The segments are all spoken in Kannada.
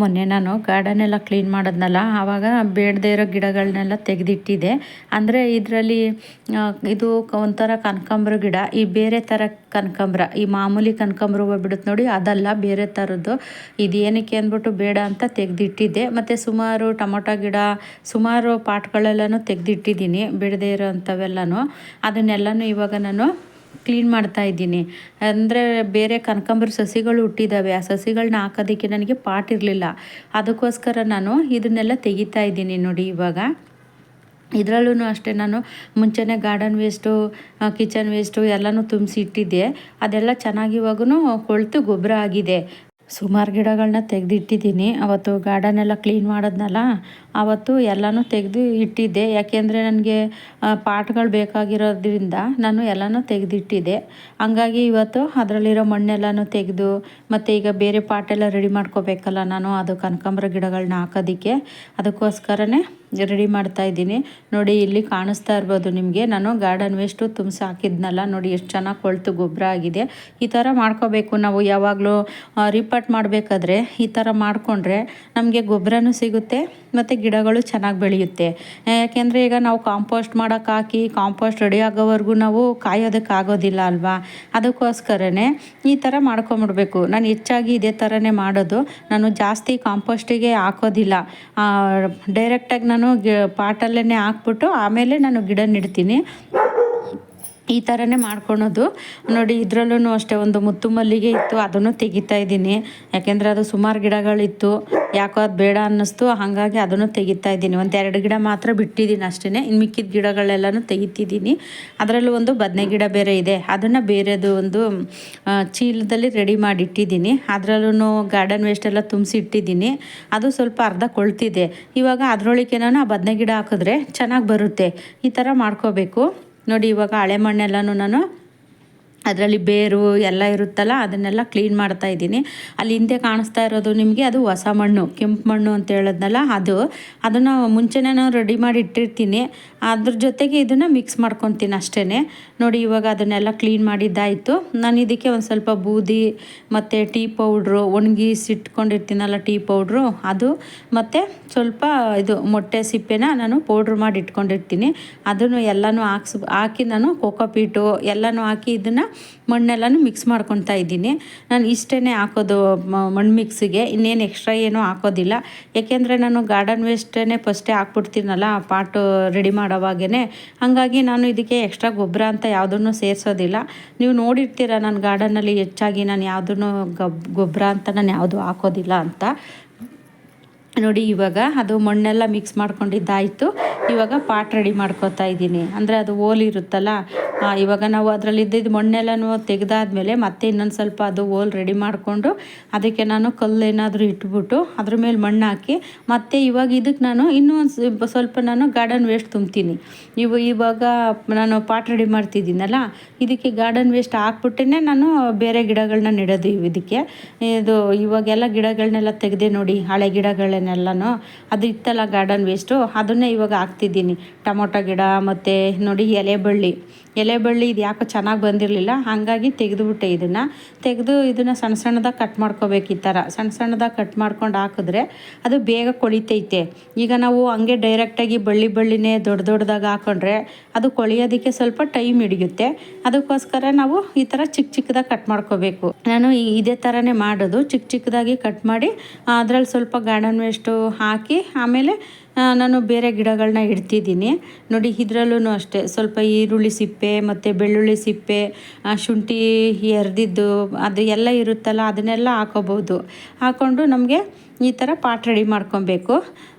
ಮೊನ್ನೆ ನಾನು ಗಾರ್ಡನ್ ಎಲ್ಲ ಕ್ಲೀನ್ ಮಾಡಿದ್ನಲ್ಲ, ಆವಾಗ ಬೇಡದೇ ಇರೋ ಗಿಡಗಳನ್ನೆಲ್ಲ ತೆಗೆದಿಟ್ಟಿದ್ದೆ. ಅಂದರೆ ಇದರಲ್ಲಿ ಇದು ಒಂಥರ ಕನಕಾಂಬ್ರ ಗಿಡ, ಈ ಬೇರೆ ಥರ ಕನಕಾಂಬ್ರ, ಈ ಮಾಮೂಲಿ ಕನಕಾಂಬ್ರ ಹೂವು ಬಿಡುತ್ತೆ ನೋಡಿ, ಅದಲ್ಲ ಬೇರೆ ಥರದ್ದು ಇದು ಏನಕ್ಕೆ ಅಂದ್ಬಿಟ್ಟು ಬೇಡ ಅಂತ ತೆಗೆದಿಟ್ಟಿದ್ದೆ. ಮತ್ತು ಸುಮಾರು ಟೊಮೊಟೊ ಗಿಡ, ಸುಮಾರು ಪಾಟ್ಗಳೆಲ್ಲನೂ ತೆಗೆದಿಟ್ಟಿದ್ದೀನಿ, ಬಿಡದೇ ಇರೋ ಅಂಥವೆಲ್ಲನೂ ಅದನ್ನೆಲ್ಲನೂ ಇವಾಗ ನಾನು ಕ್ಲೀನ್ ಮಾಡ್ತಾ ಇದ್ದೀನಿ. ಅಂದರೆ ಬೇರೆ ಕನಕಾಂಬರ ಸಸಿಗಳು ಹುಟ್ಟಿದ್ದಾವೆ ಆ ಸಸಿಗಳನ್ನ ಹಾಕೋದಕ್ಕೆ ನನಗೆ ಪಾಟ್ ಇರಲಿಲ್ಲ. ಅದಕ್ಕೋಸ್ಕರ ನಾನು ಇದನ್ನೆಲ್ಲ ತೆಗಿತಾ ಇದ್ದೀನಿ ನೋಡಿ ಇವಾಗ. ಇದರಲ್ಲೂ ಅಷ್ಟೇ ನಾನು ಮುಂಚೆನೇ ಗಾರ್ಡನ್ ವೇಸ್ಟು ಕಿಚನ್ ವೇಸ್ಟು ಎಲ್ಲನೂ ತುಂಬಿಸಿ ಇಟ್ಟಿದ್ದೆ. ಅದೆಲ್ಲ ಚೆನ್ನಾಗಿ ಇವಾಗೂ ಕೊಳ್ತು ಗೊಬ್ಬರ ಆಗಿದೆ. ಸುಮಾರು ಗಿಡಗಳನ್ನ ತೆಗೆದಿಟ್ಟಿದ್ದೀನಿ. ಅವತ್ತು ಗಾರ್ಡನ್ ಎಲ್ಲ ಕ್ಲೀನ್ ಮಾಡಿದ್ನಲ್ಲ ಆವತ್ತು ಎಲ್ಲನೂ ತೆಗೆದು ಇಟ್ಟಿದ್ದೆ. ಯಾಕೆಂದರೆ ನನಗೆ ಪಾಟ್ಗಳು ಬೇಕಾಗಿರೋದ್ರಿಂದ ನಾನು ಎಲ್ಲನೂ ತೆಗೆದಿಟ್ಟಿದ್ದೆ. ಹಂಗಾಗಿ ಇವತ್ತು ಅದರಲ್ಲಿರೋ ಮಣ್ಣೆಲ್ಲನೂ ತೆಗೆದು, ಮತ್ತು ಈಗ ಬೇರೆ ಪಾಟೆಲ್ಲ ರೆಡಿ ಮಾಡ್ಕೋಬೇಕಲ್ಲ ನಾನು, ಅದು ಕನಕಾಂಬರ ಗಿಡಗಳನ್ನ ಹಾಕೋದಕ್ಕೆ. ಅದಕ್ಕೋಸ್ಕರನೇ ರೆಡಿ ಮಾಡ್ತಾ ಇದ್ದೀನಿ. ನೋಡಿ, ಇಲ್ಲಿ ಕಾಣಿಸ್ತಾ ಇರ್ಬೋದು ನಿಮಗೆ. ನಾನು ಗಾರ್ಡನ್ ವೇಸ್ಟು ತುಂಬಿಸಿ ಹಾಕಿದ್ನಲ್ಲ, ನೋಡಿ ಎಷ್ಟು ಚೆನ್ನಾಗಿ ಕೊಳ್ತು ಗೊಬ್ಬರ ಆಗಿದೆ. ಈ ಥರ ಮಾಡ್ಕೋಬೇಕು. ನಾವು ಯಾವಾಗಲೂ ರಿಪೋರ್ಟ್ ಮಾಡಬೇಕಾದ್ರೆ ಈ ಥರ ಮಾಡಿಕೊಂಡ್ರೆ ನಮಗೆ ಗೊಬ್ಬರನೂ ಸಿಗುತ್ತೆ, ಮತ್ತು ಗಿಡಗಳು ಚೆನ್ನಾಗಿ ಬೆಳೆಯುತ್ತೆ. ಯಾಕೆಂದರೆ ಈಗ ನಾವು ಕಾಂಪೋಸ್ಟ್ ಮಾಡೋಕೆ ಹಾಕಿ ಕಾಂಪೋಸ್ಟ್ ರೆಡಿ ಆಗೋವರೆಗೂ ನಾವು ಕಾಯೋದಕ್ಕೆ ಆಗೋದಿಲ್ಲ ಅಲ್ವಾ? ಅದಕ್ಕೋಸ್ಕರನೇ ಈ ಥರ ಮಾಡ್ಕೊಂಬಿಡ್ಬೇಕು. ನಾನು ಹೆಚ್ಚಾಗಿ ಇದೇ ಥರನೇ ಮಾಡೋದು. ನಾನು ಜಾಸ್ತಿ ಕಾಂಪೋಸ್ಟಿಗೆ ಹಾಕೋದಿಲ್ಲ. ಡೈರೆಕ್ಟಾಗಿ ನಾನು ಗಿ ಪಾಟಲ್ಲೇ ಹಾಕ್ಬಿಟ್ಟು ಆಮೇಲೆ ನಾನು ಗಿಡ ನೆಡ್ತೀನಿ ಈ ಥರನೇ ಮಾಡ್ಕೊಳೋದು. ನೋಡಿ ಇದರಲ್ಲೂ ಅಷ್ಟೇ ಒಂದು ಮುತ್ತು ಮಲ್ಲಿಗೆ ಇತ್ತು, ಅದನ್ನು ತೆಗಿತಾ ಇದ್ದೀನಿ. ಯಾಕೆಂದರೆ ಅದು ಸುಮಾರು ಗಿಡಗಳಿತ್ತು. ಯಾಕೋ ಅದು ಬೇಡ ಅನ್ನಿಸ್ತು, ಹಾಗಾಗಿ ಅದನ್ನು ತೆಗಿತಾ ಇದ್ದೀನಿ. ಒಂದು ಎರಡು ಗಿಡ ಮಾತ್ರ ಬಿಟ್ಟಿದ್ದೀನಿ ಅಷ್ಟೇ ಇನ್ನು ಮಿಕ್ಕಿದ ಗಿಡಗಳೆಲ್ಲನೂ ತೆಗಿತಿದ್ದೀನಿ. ಅದರಲ್ಲೂ ಒಂದು ಬದನೆ ಗಿಡ ಬೇರೆ ಇದೆ. ಅದನ್ನು ಬೇರೆದು ಒಂದು ಚೀಲದಲ್ಲಿ ರೆಡಿ ಮಾಡಿ ಇಟ್ಟಿದ್ದೀನಿ ಅದರಲ್ಲೂ ಗಾರ್ಡನ್ ವೇಸ್ಟ್ ಎಲ್ಲ ತುಂಬಿಸಿ ಇಟ್ಟಿದ್ದೀನಿ ಅದು ಸ್ವಲ್ಪ ಅರ್ಧ ಕೊಳ್ತಿದೆ. ಇವಾಗ ಅದರೊಳಗೆ ನಾನು ಆ ಬದನೆ ಗಿಡ ಹಾಕಿದ್ರೆ ಚೆನ್ನಾಗಿ ಬರುತ್ತೆ. ಈ ಥರ ಮಾಡ್ಕೋಬೇಕು. ನೋಡಿ ಇವಾಗ ಹಳೆ ಮಣ್ಣೆಲ್ಲನೂ ನಾನು ಅದರಲ್ಲಿ ಬೇರು ಎಲ್ಲ ಇರುತ್ತಲ್ಲ, ಅದನ್ನೆಲ್ಲ ಕ್ಲೀನ್ ಮಾಡ್ತಾ ಇದ್ದೀನಿ. ಅಲ್ಲಿ ಹಿಂದೆ ಕಾಣಿಸ್ತಾ ಇರೋದು ನಿಮಗೆ ಅದು ಹೊಸ ಮಣ್ಣು, ಕೆಂಪು ಮಣ್ಣು ಅಂತ ಹೇಳೋದ್ನಲ್ಲ, ಅದು. ಅದನ್ನು ಮುಂಚೆನೇ ನಾನು ರೆಡಿ ಮಾಡಿ ಇಟ್ಟಿರ್ತೀನಿ. ಅದ್ರ ಜೊತೆಗೆ ಇದನ್ನು ಮಿಕ್ಸ್ ಮಾಡ್ಕೊತೀನಿ ಅಷ್ಟೇ ನೋಡಿ, ಇವಾಗ ಅದನ್ನೆಲ್ಲ ಕ್ಲೀನ್ ಮಾಡಿದ್ದಾಯಿತು. ನಾನು ಇದಕ್ಕೆ ಒಂದು ಸ್ವಲ್ಪ ಬೂದಿ ಮತ್ತು ಟೀ ಪೌಡ್ರು ಒಣಗಿಸಿಟ್ಕೊಂಡಿರ್ತೀನಲ್ಲ ಟೀ ಪೌಡ್ರು, ಅದು ಮತ್ತು ಸ್ವಲ್ಪ ಇದು ಮೊಟ್ಟೆ ಸಿಪ್ಪೆನ ನಾನು ಪೌಡ್ರ್ ಮಾಡಿ ಇಟ್ಕೊಂಡಿರ್ತೀನಿ. ಅದನ್ನು ಎಲ್ಲನೂ ಹಾಕ್ಸ್, ಹಾಕಿ ನಾನು ಕೋಕೋಪೀಟು ಎಲ್ಲನೂ ಹಾಕಿ ಇದನ್ನು ಮಣ್ಣೆಲ್ಲನೂ ಮಿಕ್ಸ್ ಮಾಡ್ಕೊತಾ ಇದ್ದೀನಿ. ನಾನು ಇಷ್ಟೇ ಹಾಕೋದು ಮಣ್ಣು ಮಿಕ್ಸಿಗೆ ಇನ್ನೇನು ಎಕ್ಸ್ಟ್ರಾ ಏನೂ ಹಾಕೋದಿಲ್ಲ. ಏಕೆಂದರೆ ನಾನು ಗಾರ್ಡನ್ ವೇಸ್ಟೇ ಫಸ್ಟೇ ಹಾಕ್ಬಿಡ್ತೀನಲ್ಲ ಪಾಟು ರೆಡಿ ಮಾಡೋವಾಗೇ ಹಾಗಾಗಿ ನಾನು ಇದಕ್ಕೆ ಎಕ್ಸ್ಟ್ರಾ ಗೊಬ್ಬರ ಅಂತ ಯಾವುದನ್ನು ಸೇರಿಸೋದಿಲ್ಲ. ನೀವು ನೋಡಿರ್ತೀರ, ನಾನು ಗಾರ್ಡನ್ನಲ್ಲಿ ಹೆಚ್ಚಾಗಿ ನಾನು ಯಾವುದನ್ನು ಗೊಬ್ಬರ ಅಂತ ನಾನು ಯಾವುದು ಹಾಕೋದಿಲ್ಲ ಅಂತ. ನೋಡಿ ಇವಾಗ ಅದು ಮಣ್ಣೆಲ್ಲ ಮಿಕ್ಸ್ ಮಾಡ್ಕೊಂಡಿದ್ದಾಯಿತು. ಇವಾಗ ಪಾಟ್ ರೆಡಿ ಮಾಡ್ಕೊತಾ ಇದ್ದೀನಿ. ಅಂದರೆ ಅದು ಓಲ್ ಇರುತ್ತಲ್ಲ ಆ, ಇವಾಗ ನಾವು ಅದರಲ್ಲಿ ಇದ್ದಿದ್ದು ಮಣ್ಣೆಲ್ಲನೂ ತೆಗೆದಾದ್ಮೇಲೆ ಮತ್ತೆ ಇನ್ನೊಂದು ಸ್ವಲ್ಪ ಅದು ಓಲ್ ರೆಡಿ ಮಾಡಿಕೊಂಡು ಅದಕ್ಕೆ ನಾನು ಕಲ್ಲು ಏನಾದರೂ ಇಟ್ಬಿಟ್ಟು ಅದ್ರ ಮೇಲೆ ಮಣ್ಣು ಹಾಕಿ ಮತ್ತೆ ಇವಾಗ ಇದಕ್ಕೆ ನಾನು ಇನ್ನೂ ಒಂದು ಸ್ವಲ್ಪ- ನಾನು ಗಾರ್ಡನ್ ವೇಸ್ಟ್ ತುಂಬ್ತೀನಿ. ಇವು ಇವಾಗ ನಾನು ಪಾಟ್ ರೆಡಿ ಮಾಡ್ತಿದ್ದೀನಲ್ಲ ಇದಕ್ಕೆ ಗಾರ್ಡನ್ ವೇಸ್ಟ್ ಹಾಕ್ಬಿಟ್ಟೇ ನಾನು ಬೇರೆ ಗಿಡಗಳನ್ನ ನೆಡೋದು ಇದಕ್ಕೆ. ಇದು ಇವಾಗೆಲ್ಲ ಗಿಡಗಳನ್ನೆಲ್ಲ ತೆಗೆದೆ ನೋಡಿ ಹಳೆ ಗಿಡಗಳನ್ನೆಲ್ಲನೂ ಅದು ಇತ್ತಲ್ಲ ಗಾರ್ಡನ್ ವೇಸ್ಟು ಅದನ್ನೇ ಇವಾಗ ಹಾಕ್ತಿದ್ದೀನಿ. ಟೊಮೊಟೊ ಗಿಡ ಮತ್ತು ನೋಡಿ ಎಲೆ ಬಳ್ಳಿ. ಎಲೆ ಬಳ್ಳಿ ಇದು ಯಾಕೋ ಚೆನ್ನಾಗಿ ಬಂದಿರಲಿಲ್ಲ, ಹಾಗಾಗಿ ತೆಗೆದುಬಿಟ್ಟೆ ಇದನ್ನು. ತೆಗೆದು ಇದನ್ನು ಸಣ್ಣ ಸಣ್ಣದಾಗಿ ಕಟ್ ಮಾಡ್ಕೋಬೇಕು ಈ ಥರ ಸಣ್ಣ ಸಣ್ಣದಾಗಿ ಕಟ್ ಮಾಡ್ಕೊಂಡು ಹಾಕಿದ್ರೆ ಅದು ಬೇಗ ಕೊಳಿತೈತೆ. ಈಗ ನಾವು ಹಂಗೆ ಡೈರೆಕ್ಟಾಗಿ ಬಳ್ಳಿ ಬಳ್ಳಿನೇ ದೊಡ್ಡ ದೊಡ್ಡದಾಗಿ ಹಾಕೊಂಡ್ರೆ ಅದು ಕೊಳಿಯೋದಕ್ಕೆ ಸ್ವಲ್ಪ ಟೈಮ್ ಹಿಡಿಯುತ್ತೆ. ಅದಕ್ಕೋಸ್ಕರ ನಾವು ಈ ಥರ ಚಿಕ್ಕ ಚಿಕ್ಕದಾಗಿ ಕಟ್ ಮಾಡ್ಕೋಬೇಕು. ನಾನು ಇದೇ ಥರನೇ ಮಾಡೋದು. ಚಿಕ್ಕ ಚಿಕ್ಕದಾಗಿ ಕಟ್ ಮಾಡಿ ಅದರಲ್ಲಿ ಸ್ವಲ್ಪ ಗಾರ್ಡನ್ ವೇಸ್ಟು ಹಾಕಿ ಆಮೇಲೆ ನಾನು ಬೇರೆ ಗಿಡಗಳನ್ನ ಇಡ್ತಿದ್ದೀನಿ. ನೋಡಿ ಇದ್ರಲ್ಲೂ ಅಷ್ಟೇ. ಸ್ವಲ್ಪ ಈರುಳ್ಳಿ ಸಿಪ್ಪೆ, ಮತ್ತು ಬೆಳ್ಳುಳ್ಳಿ ಸಿಪ್ಪೆ ಶುಂಠಿ ಎರ್ದಿದ್ದು, ಅದು ಎಲ್ಲ ಇರುತ್ತಲ್ಲ, ಅದನ್ನೆಲ್ಲ ಹಾಕೋಬೋದು. ಹಾಕ್ಕೊಂಡು ನಮಗೆ ಈ ಥರ ಪಾಟ್ ರೆಡಿ ಮಾಡ್ಕೊಬೇಕು.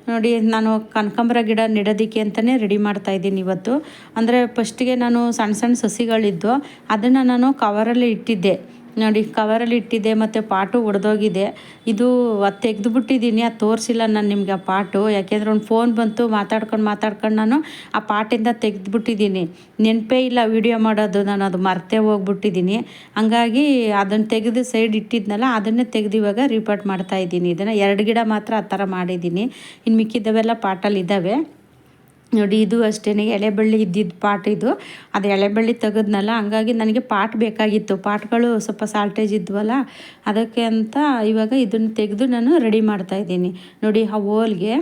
ನೋಡಿ, ನಾನು ಕನಕಾಂಬರ ಗಿಡ ನೆಡೋದಕ್ಕೆ ಅಂತಲೇ ರೆಡಿ ಮಾಡ್ತಾ ಇದ್ದೀನಿ ಇವತ್ತು. ಅಂದರೆ ಫಸ್ಟಿಗೆ ನಾನು ಸಣ್ಣ ಸಣ್ಣ ಸಸಿಗಳಿದ್ದು, ಅದನ್ನು ನಾನು ಕವರಲ್ಲಿ ಇಟ್ಟಿದ್ದೆ. ನೋಡಿ ಕವರಲ್ಲಿ ಇಟ್ಟಿದ್ದೆ ಮತ್ತು ಪಾಟು ಒಡೆದೋಗಿದೆ. ಇದು ಅದು ತೆಗೆದುಬಿಟ್ಟಿದ್ದೀನಿ ಅದು ತೋರಿಸಿಲ್ಲ ನಾನು ನಿಮಗೆ ಆ ಪಾಟು. ಯಾಕೆಂದರೆ ಒಂದು ಫೋನ್ ಬಂತು, ಮಾತಾಡ್ಕೊಂಡು ಮಾತಾಡ್ಕೊಂಡು ನಾನು ಆ ಪಾಟಿಂದ ತೆಗೆದುಬಿಟ್ಟಿದ್ದೀನಿ ನೆನಪೇ ಇಲ್ಲ ವಿಡಿಯೋ ಮಾಡೋದು, ನಾನು ಅದು ಮರ್ತೇ ಹೋಗ್ಬಿಟ್ಟಿದ್ದೀನಿ ಹಂಗಾಗಿ ಅದನ್ನು ತೆಗೆದು ಸೈಡ್ ಇಟ್ಟಿದ್ನಲ್ಲ, ಅದನ್ನೇ ತೆಗೆದು ಇವಾಗ ರಿಪೋರ್ಟ್ ಮಾಡ್ತಾ ಇದ್ದೀನಿ ಇದನ್ನು ಎರಡು ಗಿಡ ಮಾತ್ರ ಆ ಥರ ಮಾಡಿದ್ದೀನಿ ಇನ್ನು ಮಿಕ್ಕಿದ್ದವೆಲ್ಲ ಪಾಟಲ್ಲಿ ಇದ್ದಾವೆ ನೋಡಿ, ಇದು ಅಷ್ಟೇ ಎಲೆಬಳ್ಳಿ ಇದ್ದಿದ್ದು ಪಾಟ್ ಇದು. ಅದು ಎಲೆಬಳ್ಳಿ ತೆಗೆದ್ನಲ್ಲ, ಹಂಗಾಗಿ ನನಗೆ ಪಾಟ್ ಬೇಕಾಗಿತ್ತು. ಪಾಟ್ಗಳು ಸ್ವಲ್ಪ ಸಾಲ್ಟೇಜ್ ಇದ್ವಲ್ಲ, ಅದಕ್ಕೆ ಅಂತ ಇವಾಗ ಇದನ್ನು ತೆಗೆದು ನಾನು ರೆಡಿ ಮಾಡ್ತಾಯಿದ್ದೀನಿ ನೋಡಿ, ಆ ಹೋಲ್ಗೆ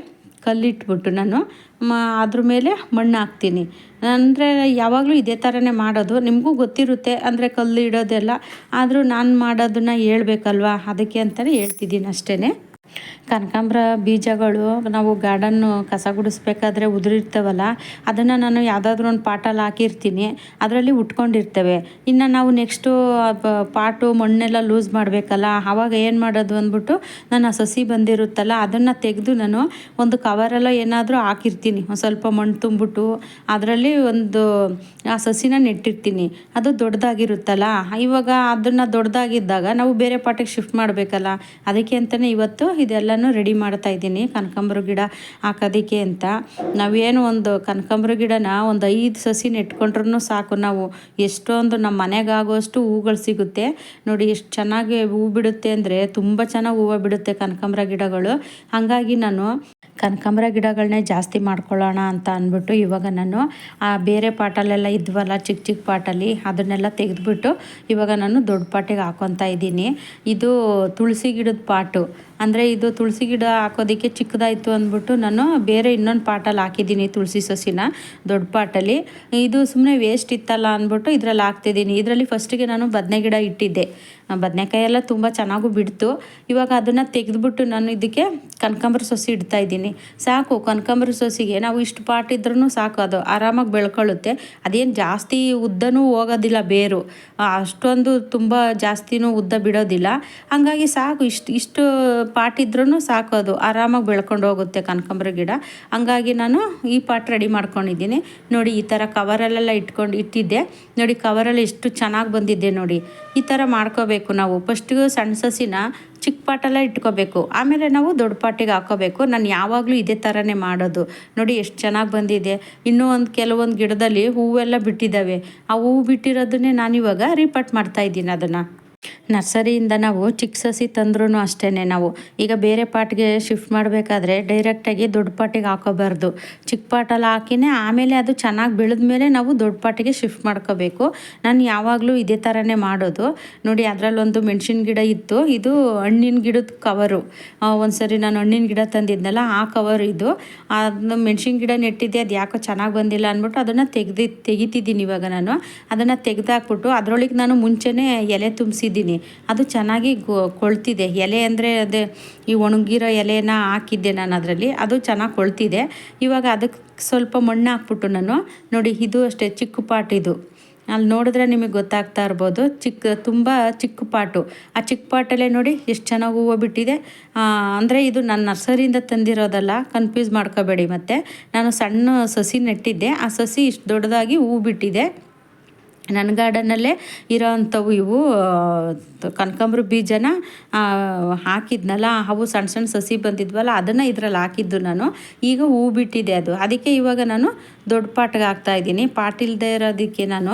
ಕಲ್ಲಿಟ್ಬಿಟ್ಟು ನಾನು, ಮ, ಅದ್ರ ಮೇಲೆ ಮಣ್ಣು ಹಾಕ್ತೀನಿ. ಅಂದರೆ, ಯಾವಾಗಲೂ ಇದೇ ಥರನೇ ಮಾಡೋದು. ನಿಮಗೂ ಗೊತ್ತಿರುತ್ತೆ, ಅಂದರೆ ಕಲ್ಲು ಇಡೋದೆಲ್ಲ ಆದರೂ ನಾನು ಮಾಡೋದನ್ನ ಹೇಳ್ಬೇಕಲ್ವಾ? ಅದಕ್ಕೆ ಅಂತಲೇ ಹೇಳ್ತಿದ್ದೀನಿ ಅಷ್ಟೇ ಕನಕಾಂಬ್ರ ಬೀಜಗಳು, ನಾವು ಗಾರ್ಡನ್ನು ಕಸ ಗುಡಿಸ್ಬೇಕಾದ್ರೆ ಉದುರಿರ್ತವಲ್ಲ ಅದನ್ನು ನಾನು ಯಾವುದಾದ್ರೂ ಒಂದು ಪಾಟಲ್ಲಿ ಹಾಕಿರ್ತೀನಿ, ಅದರಲ್ಲಿ ಉಟ್ಕೊಂಡಿರ್ತವೆ. ಇನ್ನು ನಾವು ನೆಕ್ಸ್ಟು ಪಾಟು ಮಣ್ಣೆಲ್ಲ ಲೂಸ್ ಮಾಡಬೇಕಲ್ಲ, ಆವಾಗ ಏನು ಮಾಡೋದು ಅಂದ್ಬಿಟ್ಟು ನಾನು ಆ ಸಸಿ ಬಂದಿರುತ್ತಲ್ಲ, ಅದನ್ನು ತೆಗೆದು ನಾನು ಒಂದು ಕವರೆಲ್ಲ ಏನಾದರೂ ಹಾಕಿರ್ತೀನಿ. ಒಂದು ಸ್ವಲ್ಪ ಮಣ್ಣು ತುಂಬಿಟ್ಟು ಅದರಲ್ಲಿ ಒಂದು, ಆ ಸಸಿನ ನೆಟ್ಟಿರ್ತೀನಿ. ಅದು ದೊಡ್ಡದಾಗಿರುತ್ತಲ್ಲ, ಇವಾಗ ಅದನ್ನು ದೊಡ್ಡದಾಗಿದ್ದಾಗ ನಾವು ಬೇರೆ ಪಾಟಿಗೆ ಶಿಫ್ಟ್ ಮಾಡಬೇಕಲ್ಲ, ಅದಕ್ಕೆ ಅಂತಲೇ ಇವತ್ತು ಇದೆಲ್ಲನೂ ರೆಡಿ ಮಾಡ್ತಾ ಇದ್ದೀನಿ. ಕನಕಾಂಬರ ಗಿಡ ಹಾಕೋದಕ್ಕೆ ಅಂತ. ನಾವೇನು ಒಂದು ಕನಕಾಂಬರ ಗಿಡನ ಒಂದು ಐದು ಸಸಿ ನೆಟ್ಕೊಂಡ್ರೂ ಸಾಕು. ನಾವು ಎಷ್ಟೊಂದು ನಮ್ಮ ಮನೆಗಾಗುವಷ್ಟು ಹೂಗಳು ಸಿಗುತ್ತೆ. ನೋಡಿ ಎಷ್ಟು ಚೆನ್ನಾಗಿ ಹೂ ಬಿಡುತ್ತೆ ಅಂದರೆ ತುಂಬ ಚೆನ್ನಾಗಿ ಹೂವು ಬಿಡುತ್ತೆ ಕನಕಾಂಬರ ಗಿಡಗಳು. ಹಾಗಾಗಿ ನಾನು ಕನಕಾಂಬರ ಗಿಡಗಳನ್ನೇ ಜಾಸ್ತಿ ಮಾಡ್ಕೊಳ್ಳೋಣ ಅಂತ ಅಂದ್ಬಿಟ್ಟು ಇವಾಗ ನಾನು, ಆ, ಬೇರೆ ಪಾಟಲ್ಲೆಲ್ಲ ಇದ್ವಲ್ಲ ಚಿಕ್ಕ ಚಿಕ್ಕ ಪಾಟಲ್ಲಿ ಅದನ್ನೆಲ್ಲ ತೆಗೆದುಬಿಟ್ಟು ಇವಾಗ ನಾನು ದೊಡ್ಡ ಪಾಟಿಗೆ ಹಾಕೊತಾ ಇದ್ದೀನಿ. ಇದು ತುಳಸಿ ಗಿಡದ ಪಾಟು. ಅಂದರೆ ಇದು ತುಳಸಿ ಗಿಡ ಹಾಕೋದಕ್ಕೆ ಚಿಕ್ಕದಾಯಿತು ಅಂದ್ಬಿಟ್ಟು ನಾನು ಬೇರೆ ಇನ್ನೊಂದು ಪಾಟಲ್ಲಿ ಹಾಕಿದ್ದೀನಿ ತುಳಸಿ ಸಸಿನ ದೊಡ್ಡ ಪಾಟಲ್ಲಿ. ಇದು ಸುಮ್ಮನೆ ವೇಸ್ಟ್ ಇತ್ತಲ್ಲ ಅಂದ್ಬಿಟ್ಟು ಇದರಲ್ಲಿ ಹಾಕ್ತಿದ್ದೀನಿ. ಇದರಲ್ಲಿ ಫಸ್ಟಿಗೆ ನಾನು ಬದನೆ ಗಿಡ ಇಟ್ಟಿದ್ದೆ. ಬದನೆಕಾಯಿ ಎಲ್ಲ ತುಂಬ ಚೆನ್ನಾಗೂ ಬಿಡ್ತು. ಇವಾಗ ಅದನ್ನು ತೆಗೆದುಬಿಟ್ಟು ನಾನು ಇದಕ್ಕೆ ಕನಕಾಂಬರ ಸೊಸಿ ಇಡ್ತಾ ಇದ್ದೀನಿ. ಸಾಕು, ಕನಕಾಂಬರ ಸೊಸಿಗೆ ನಾವು ಇಷ್ಟು ಪಾಟ್ ಇದ್ರೂ ಸಾಕು, ಅದು ಆರಾಮಾಗಿ ಬೆಳ್ಕೊಳ್ಳುತ್ತೆ. ಅದೇನು ಜಾಸ್ತಿ ಉದ್ದನೂ ಹೋಗೋದಿಲ್ಲ ಬೇರು. ಅಷ್ಟೊಂದು ತುಂಬ ಜಾಸ್ತಿನೂ ಉದ್ದ ಬಿಡೋದಿಲ್ಲ. ಹಂಗಾಗಿ ಸಾಕು, ಇಷ್ಟು ಇಷ್ಟು ಪಾಟ್ ಇದ್ರೂ ಸಾಕು ಅದು, ಆರಾಮಾಗಿ ಬೆಳ್ಕೊಂಡು ಹೋಗುತ್ತೆ ಕನಕಾಂಬರ ಗಿಡ. ಹಂಗಾಗಿ ನಾನು ಈ ಪಾಟ್ ರೆಡಿ ಮಾಡ್ಕೊಂಡಿದ್ದೀನಿ. ನೋಡಿ, ಈ ಥರ ಕವರಲ್ಲೆಲ್ಲ ಇಟ್ಕೊಂಡು ಇಟ್ಟಿದ್ದೆ. ನೋಡಿ ಕವರಲ್ಲಿ ಎಷ್ಟು ಚೆನ್ನಾಗಿ ಬಂದಿದ್ದೆ ನೋಡಿ. ಈ ಥರ ಮಾಡ್ಕೋಬೇಕು. ನಾವು ಫಸ್ಟಿಗೆ ಸಣ್ಣ ಸಸಿನ ಚಿಕ್ಕ ಪಾಟೆಲ್ಲ ಇಟ್ಕೋಬೇಕು. ಆಮೇಲೆ ನಾವು ದೊಡ್ಡ ಪಾಟಿಗೆ ಹಾಕೋಬೇಕು. ನಾನು ಯಾವಾಗಲೂ ಇದೇ ಥರನೇ ಮಾಡೋದು. ನೋಡಿ ಎಷ್ಟು ಚೆನ್ನಾಗಿ ಬಂದಿದೆ. ಇನ್ನೂ ಒಂದು ಕೆಲವೊಂದು ಗಿಡದಲ್ಲಿ ಹೂವೆಲ್ಲ ಬಿಟ್ಟಿದ್ದಾವೆ. ಆ ಹೂವು ಬಿಟ್ಟಿರೋದನ್ನೇ ನಾನಿವಾಗ ರೀಪಾಟ್ ಮಾಡ್ತಾ ಇದ್ದೀನಿ ಅದನ್ನು. ನರ್ಸರಿಯಿಂದ ನಾವು ಚಿಕ್ಕ ಸಸಿ ತಂದ್ರೂ ಅಷ್ಟೇ ನಾವು. ಈಗ ಬೇರೆ ಪಾಟ್ಗೆ ಶಿಫ್ಟ್ ಮಾಡಬೇಕಾದ್ರೆ ಡೈರೆಕ್ಟಾಗಿ ದೊಡ್ಡ ಪಾಟಿಗೆ ಹಾಕೋಬಾರ್ದು. ಚಿಕ್ಕ ಪಾಟಲ್ಲಿ ಹಾಕಿನೇ ಆಮೇಲೆ ಅದು ಚೆನ್ನಾಗಿ ಬೆಳೆದ ಮೇಲೆ ನಾವು ದೊಡ್ಡ ಪಾಟಿಗೆ ಶಿಫ್ಟ್ ಮಾಡ್ಕೋಬೇಕು. ನಾನು ಯಾವಾಗಲೂ ಇದೇ ಥರನೇ ಮಾಡೋದು. ನೋಡಿ, ಅದರಲ್ಲೊಂದು ಮೆಣಸಿನ ಗಿಡ ಇತ್ತು. ಇದು ಹಣ್ಣಿನ ಗಿಡದ ಕವರು ಒಂದು ಸರಿ ನಾನು ಹಣ್ಣಿನ ಗಿಡ ತಂದಿದ್ನಲ್ಲ, ಆ ಕವರ್ ಇದು. ಅದನ್ನ ಮೆಣಸಿನ ಗಿಡ ನೆಟ್ಟಿದ್ದೆ, ಅದು ಯಾಕೋ ಚೆನ್ನಾಗಿ ಬಂದಿಲ್ಲ ಅಂದ್ಬಿಟ್ಟು ಅದನ್ನು ತೆಗ್ದು, ತೆಗಿತಿದ್ದೀನಿ ಇವಾಗ ನಾನು. ಅದನ್ನು ತೆಗೆದಾಕ್ಬಿಟ್ಟು ಅದರೊಳಗೆ ನಾನು ಮುಂಚೆನೇ ಎಲೆ ತುಂಬಿಸಿದ್ದೀನಿ ಅದು ಚೆನ್ನಾಗಿ ಕೊಳ್ತಿದೆ. ಎಲೆ ಅಂದರೆ ಅದೇ ಈ ಒಣಗಿರೋ ಎಲೆನ ಹಾಕಿದ್ದೆ ನಾನು ಅದರಲ್ಲಿ. ಅದು ಚೆನ್ನಾಗಿ ಕೊಳ್ತಿದೆ. ಇವಾಗ ಅದಕ್ಕೆ ಸ್ವಲ್ಪ ಮಣ್ಣು ಹಾಕ್ಬಿಟ್ಟು ನಾನು, ನೋಡಿ ಇದು ಅಷ್ಟೇ ಚಿಕ್ಕ ಪಾಟ್ ಇದು. ಅಲ್ಲಿ ನೋಡಿದ್ರೆ ನಿಮಗೆ ಗೊತ್ತಾಗ್ತಾ ಇರ್ಬೋದು. ಚಿಕ್ಕ, ತುಂಬ ಚಿಕ್ಕ ಪಾಟು. ಆ ಚಿಕ್ಕ ಪಾಟಲ್ಲೇ ನೋಡಿ ಎಷ್ಟು ಚೆನ್ನಾಗಿ ಹೂವು ಬಿಟ್ಟಿದೆ. ಅಂದರೆ ಇದು ನಾನು ನರ್ಸರಿಯಿಂದ ತಂದಿರೋದಲ್ಲ, ಕನ್ಫ್ಯೂಸ್ ಮಾಡ್ಕೋಬೇಡಿ ಮತ್ತು. ನಾನು ಸಣ್ಣ ಸಸಿ ನೆಟ್ಟಿದ್ದೆ. ಆ ಸಸಿ ಇಷ್ಟು ದೊಡ್ಡದಾಗಿ ಹೂವು ಬಿಟ್ಟಿದೆ. ನನ್ನ ಗಾರ್ಡನಲ್ಲೇ ಇರೋ ಅಂಥವು ಇವು ಕನಕಾಂಬ್ರ ಬೀಜನ ಹಾಕಿದ್ನಲ್ಲ ಅವು ಸಣ್ಣ ಸಣ್ಣ ಸಸಿ ಬಂದಿದ್ವಲ್ಲ, ಅದನ್ನು ಇದ್ರಲ್ಲಿ ಹಾಕಿದ್ದು ನಾನು. ಈಗ ಹೂ ಬಿಟ್ಟಿದೆ ಅದು. ಅದಕ್ಕೆ ಇವಾಗ ನಾನು ದೊಡ್ಡ ಪಾಟ್ಗೆ ಹಾಕ್ತಾ ಇದ್ದೀನಿ. ಪಾಟ್ ಇಲ್ಲದೆ ಇರೋದಕ್ಕೆ ನಾನು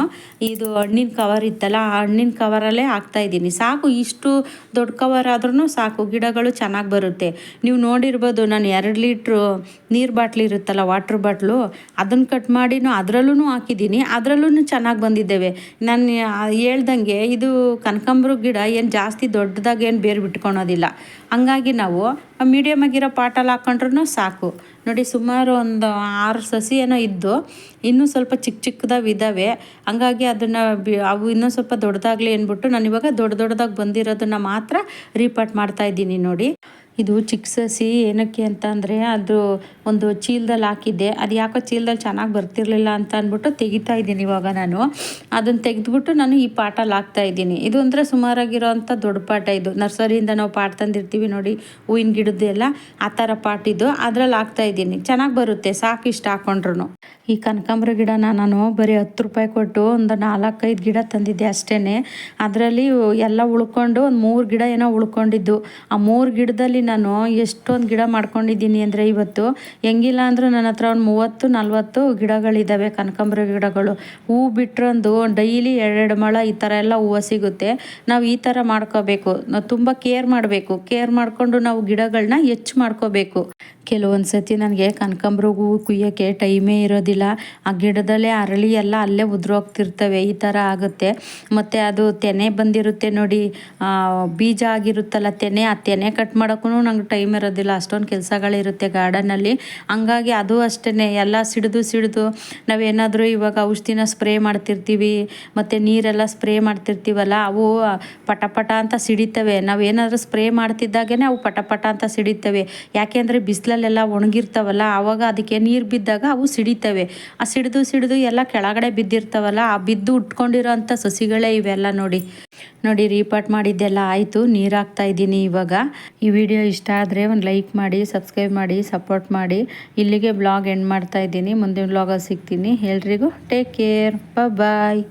ಇದು ಹಣ್ಣಿನ ಕವರ್ ಇತ್ತಲ್ಲ, ಆ ಹಣ್ಣಿನ ಕವರಲ್ಲೇ ಹಾಕ್ತಾ ಇದ್ದೀನಿ. ಸಾಕು, ಇಷ್ಟು ದೊಡ್ಡ ಕವರ್ ಆದ್ರೂ ಸಾಕು, ಗಿಡಗಳು ಚೆನ್ನಾಗಿ ಬರುತ್ತೆ. ನೀವು ನೋಡಿರ್ಬೋದು, ನಾನು ಎರಡು ಲೀಟ್ರು ನೀರು ಬಾಟ್ಲಿ ಇರುತ್ತಲ್ಲ ವಾಟ್ರ್ ಬಾಟ್ಲು ಅದನ್ನು ಕಟ್ ಮಾಡಿನೂ ಅದರಲ್ಲೂ ಹಾಕಿದ್ದೀನಿ. ಅದರಲ್ಲೂ ಚೆನ್ನಾಗಿ ಬಂದಿದ್ದೇವೆ. ನಾನು ಹೇಳ್ದಂಗೆ ಇದು ಕನಕಾಂಬ್ರ ಗಿಡ ಏನು ಜಾಸ್ತಿ ದೊಡ್ಡದಾಗ ಏನು ಬೇರು ಬಿಟ್ಕೊಳೋದಿಲ್ಲ. ಹಂಗಾಗಿ ನಾವು ಮೀಡಿಯಮ್ ಆಗಿರೋ ಪಾಟಲ್ಲಿ ಹಾಕ್ಕೊಂಡ್ರೂ ಸಾಕು. ನೋಡಿ ಸುಮಾರು ಒಂದು ಆರು ಸಸಿ ಏನೋ ಇದ್ದು ಇನ್ನೂ ಸ್ವಲ್ಪ ಚಿಕ್ಕ ಚಿಕ್ಕದಾಗಿ ಇದ್ದಾವೆ ಹಂಗಾಗಿ ಅದನ್ನು ಅವು ಇನ್ನೂ ಸ್ವಲ್ಪ ದೊಡ್ಡದಾಗಲಿ ಅಂದ್ಬಿಟ್ಟು ನಾನು ಇವಾಗ ದೊಡ್ಡ ದೊಡ್ಡದಾಗಿ ಬಂದಿರೋದನ್ನು ಮಾತ್ರ ರೀಪಾಟ್ ಮಾಡ್ತಾ ಇದ್ದೀನಿ ನೋಡಿ. ಇದು ಚಿಕ್ಕ ಸಸಿ ಏನಕ್ಕೆ ಅಂತ ಅಂದರೆ ಅದು ಒಂದು ಚೀಲದಲ್ಲಿ ಹಾಕಿದ್ದೆ. ಅದು ಯಾಕೋ ಚೀಲದಲ್ಲಿ ಚೆನ್ನಾಗಿ ಬರ್ತಿರ್ಲಿಲ್ಲ ಅಂತ ಅಂದ್ಬಿಟ್ಟು ತೆಗಿತಾ ಇದ್ದೀನಿ ಇವಾಗ ನಾನು. ಅದನ್ನು ತೆಗೆದ್ಬಿಟ್ಟು ನಾನು ಈ ಪಾಟಲ್ಲಿ ಹಾಕ್ತಾ ಇದ್ದೀನಿ. ಇದು ಅಂದರೆ ಸುಮಾರಾಗಿರೋ ಅಂಥ ದೊಡ್ಡ ಪಾಟ ಇದು. ನರ್ಸರಿಯಿಂದ ನಾವು ಪಾಟ್ ತಂದಿರ್ತೀವಿ ನೋಡಿ, ಹೂವಿನ ಗಿಡದ್ದೆಲ್ಲ. ಆ ಥರ ಪಾಟ್ ಇದು. ಅದರಲ್ಲಿ ಹಾಕ್ತಾ ಇದ್ದೀನಿ. ಚೆನ್ನಾಗಿ ಬರುತ್ತೆ. ಸಾಕು ಇಷ್ಟ ಹಾಕೊಂಡ್ರು ಈ ಕನಕಾಂಬ್ರ ಗಿಡನ ನಾನು ಬರೀ ಹತ್ತು ರೂಪಾಯಿ ಕೊಟ್ಟು ಒಂದು ನಾಲ್ಕೈದು ಗಿಡ ತಂದಿದ್ದೆ ಅಷ್ಟೇ ಅದರಲ್ಲಿ ಎಲ್ಲ ಉಳ್ಕೊಂಡು ಒಂದು ಮೂರು ಗಿಡ ಏನೋ ಉಳ್ಕೊಂಡಿದ್ದು. ಆ ಮೂರು ಗಿಡದಲ್ಲಿ ನಾನು ಎಷ್ಟೊಂದು ಗಿಡ ಮಾಡ್ಕೊಂಡಿದ್ದೀನಿ ಅಂದರೆ ಇವತ್ತು ಹೆಂಗಿಲ್ಲ ಅಂದರೂ ನನ್ನ ಹತ್ರ ಒಂದು ಮೂವತ್ತು, ನಲ್ವತ್ತು ಗಿಡಗಳಿದ್ದಾವೆ ಕನಕಾಂಬ್ರ ಗಿಡಗಳು. ಹೂ ಬಿಟ್ರೊಂದು ಡೈಲಿ ಎರಡೆರಡು ಮಳ ಈ ಥರ ಎಲ್ಲ ಹೂವು ಸಿಗುತ್ತೆ. ನಾವು ಈ ಥರ ಮಾಡ್ಕೋಬೇಕು. ತುಂಬ ಕೇರ್ ಮಾಡಬೇಕು. ಕೇರ್ ಮಾಡಿಕೊಂಡು ನಾವು ಗಿಡಗಳನ್ನ ಹೆಚ್ಚು ಮಾಡ್ಕೋಬೇಕು. ಕೆಲವೊಂದು ಸತಿ ನನಗೆ ಕನಕಾಂಬ್ರ ಹೂವು ಕುಯ್ಯೋಕ್ಕೆ ಟೈಮೇ ಇರೋದಿಲ್ಲ. ಆ ಗಿಡದಲ್ಲೇ ಅರಳಿ ಎಲ್ಲ ಅಲ್ಲೇ ಉದುರೋಗ್ತಿರ್ತವೆ. ಈ ಥರ ಆಗುತ್ತೆ. ಮತ್ತು ಅದು ತೆನೆ ಬಂದಿರುತ್ತೆ ನೋಡಿ. ಬೀಜ ಆಗಿರುತ್ತಲ್ಲ ತೆನೆ, ಆ ತೆನೆ ಕಟ್ ಮಾಡೋಕ್ಕೂ ನಂಗೆ ಟೈಮ್ ಇರೋದಿಲ್ಲ. ಅಷ್ಟೊಂದು ಕೆಲಸಗಳಿರುತ್ತೆ ಗಾರ್ಡನಲ್ಲಿ. ಹಂಗಾಗಿ ಅದು ಅಷ್ಟೇ ಎಲ್ಲ ಸಿಡಿದು ಸಿಡಿದು ನಾವೇನಾದರೂ ಇವಾಗ ಔಷಧಿನ ಸ್ಪ್ರೇ ಮಾಡ್ತಿರ್ತೀವಿ. ಮತ್ತು ನೀರೆಲ್ಲ ಸ್ಪ್ರೇ ಮಾಡ್ತಿರ್ತೀವಲ್ಲ, ಅವು ಪಟ ಪಟ ಅಂತ ಸಿಡಿತವೆ. ನಾವೇನಾದರೂ ಸ್ಪ್ರೇ ಮಾಡ್ತಿದ್ದಾಗೇ ಅವು ಪಟ ಪಟ ಅಂತ ಸಿಡಿತವೆ. ಯಾಕೆಂದರೆ ಬಿಸಿಲಲ್ಲೆಲ್ಲ ಒಣಗಿರ್ತಾವಲ್ಲ, ಆವಾಗ ಅದಕ್ಕೆ ನೀರು ಬಿದ್ದಾಗ ಅವು ಸಿಡಿತವೆ. ಆ ಸಿಡಿದು ಸಿಡಿದು ಎಲ್ಲ ಕೆಳಗಡೆ ಬಿದ್ದಿರ್ತಾವಲ್ಲ, ಆ ಬಿದ್ದು ಉಟ್ಕೊಂಡಿರೋ ಅಂಥ ಸಸಿಗಳೇ ಇವೆಲ್ಲ ನೋಡಿ. ನೋಡಿ ರೀಪಾಟ್ ಮಾಡಿದ್ದೆಲ್ಲ ಆಯಿತು ನೀರು ಹಾಕ್ತಾ ಇದ್ದೀನಿ ಇವಾಗ. ಈ ವಿಡಿಯೋ ಇಷ್ಟ ಆದರೆ ಒಂದು ಲೈಕ್ ಮಾಡಿ, ಸಬ್ಸ್ಕ್ರೈಬ್ ಮಾಡಿ, ಸಪೋರ್ಟ್ ಮಾಡಿ. ಇಲ್ಲಿಗೆ ಬ್ಲಾಗ್ ಎಂಡ್ ಮಾಡ್ತಾ ಇದ್ದೀನಿ, ಮುಂದಿನ ಬ್ಲಾಗಲ್ಲಿ ಸಿಗ್ತೀನಿ. ಎಲ್ರಿಗೂ ಟೇಕ್ ಕೇರ್ ಬಾಯ್